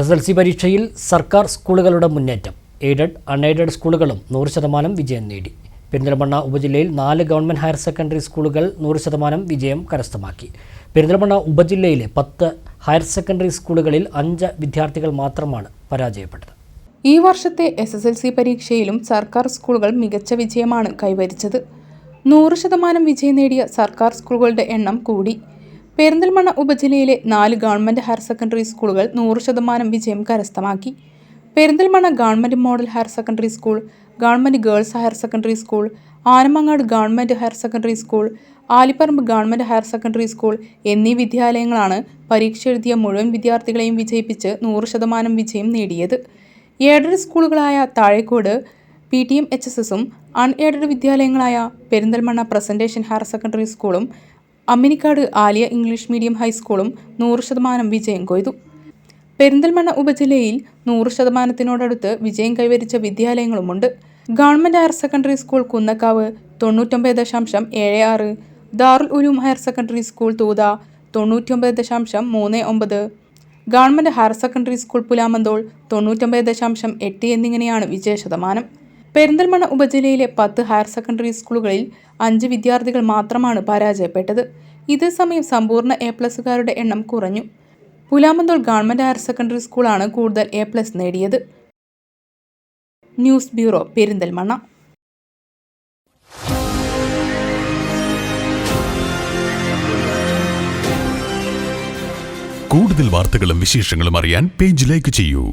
S L C പരീക്ഷയിൽ സർക്കാർ സ്കൂളുകളുടെ മുന്നേറ്റം. എയ്ഡഡ് അൺഎയ്ഡഡ് സ്കൂളുകളും നൂറ് ശതമാനം വിജയം നേടി. പെരിന്തൽമണ്ണ ഉപജില്ലയിൽ നാല് ഗവൺമെന്റ് ഹയർ സെക്കൻഡറി സ്കൂളുകൾ നൂറ് ശതമാനം വിജയം കരസ്ഥമാക്കി. പെരിന്തൽമണ്ണ ഉപജില്ലയിലെ പത്ത് ഹയർ സെക്കൻഡറി സ്കൂളുകളിൽ അഞ്ച് വിദ്യാർത്ഥികൾ മാത്രമാണ് പരാജയപ്പെട്ടത്. ഈ വർഷത്തെ എസ് എസ് എൽ സി പരീക്ഷയിലും സർക്കാർ സ്കൂളുകൾ മികച്ച വിജയമാണ് കൈവരിച്ചത്. നൂറ് ശതമാനം വിജയം നേടിയ സർക്കാർ സ്കൂളുകളുടെ എണ്ണം കൂടി. പെരിന്തൽമണ്ണ ഉപജില്ലയിലെ നാല് ഗവൺമെന്റ് ഹയർ സെക്കൻഡറി സ്കൂളുകൾ നൂറ് ശതമാനം വിജയം കരസ്ഥമാക്കി. Perinthalmanna government model higher secondary school government girls higher secondary school Anamangad government higher secondary school Alipparamba government higher secondary school എന്നീ വിദ്യാലയങ്ങളാണ് പരീക്ഷ എഴുതിയ മുഴുവൻ വിദ്യാർത്ഥികളെയും വിജയിപ്പിച്ച് നൂറ് ശതമാനം വിജയം നേടിയത്. Aided സ്കൂളുകളായ Thazhekode P T M H S എസും അൺഎയ്ഡഡ് വിദ്യാലയങ്ങളായ പെരിന്തൽമണ്ണ പ്രസന്റേഷൻ ഹയർ സെക്കൻഡറി സ്കൂളും അമ്മിനിക്കാട് ആലിയ ഇംഗ്ലീഷ് മീഡിയം ഹൈസ്കൂളും നൂറ് ശതമാനം വിജയം കൊയ്തു. പെരിന്തൽമണ്ണ ഉപജില്ലയിൽ നൂറ് ശതമാനത്തിനോടടുത്ത് വിജയം കൈവരിച്ച വിദ്യാലയങ്ങളുമുണ്ട്. Government higher secondary school Kunnakkavu തൊണ്ണൂറ്റൊമ്പത് ദശാംശം ഏഴ് ആറ് Darul Uloom higher secondary school Thootha തൊണ്ണൂറ്റൊമ്പത് ദശാംശം മൂന്ന് ഒമ്പത് government higher secondary school Pulamanthole തൊണ്ണൂറ്റൊമ്പത് ദശാംശം എട്ട് എന്നിങ്ങനെയാണ് വിജയ ശതമാനം പെരിന്തൽമണ്ണ ഉപജില്ലയിലെ പത്ത് ഹയർ സെക്കൻഡറി സ്കൂളുകളിൽ അഞ്ച് വിദ്യാർത്ഥികൾ മാത്രമാണ് പരാജയപ്പെട്ടത്. ഇതേസമയം സമ്പൂർണ എ പ്ലസുകാരുടെ എണ്ണം കുറഞ്ഞു. പുലാമന്തോൾ ഗവൺമെന്റ് ഹയർ സെക്കൻഡറി സ്കൂളാണ് കൂടുതൽ എ പ്ലസ് നേടിയത്. News bureau Perinthalmanna. കൂടുതൽ വാർത്തകളും വിശേഷങ്ങളും അറിയാൻ പേജ് ലൈക്ക് ചെയ്യൂ.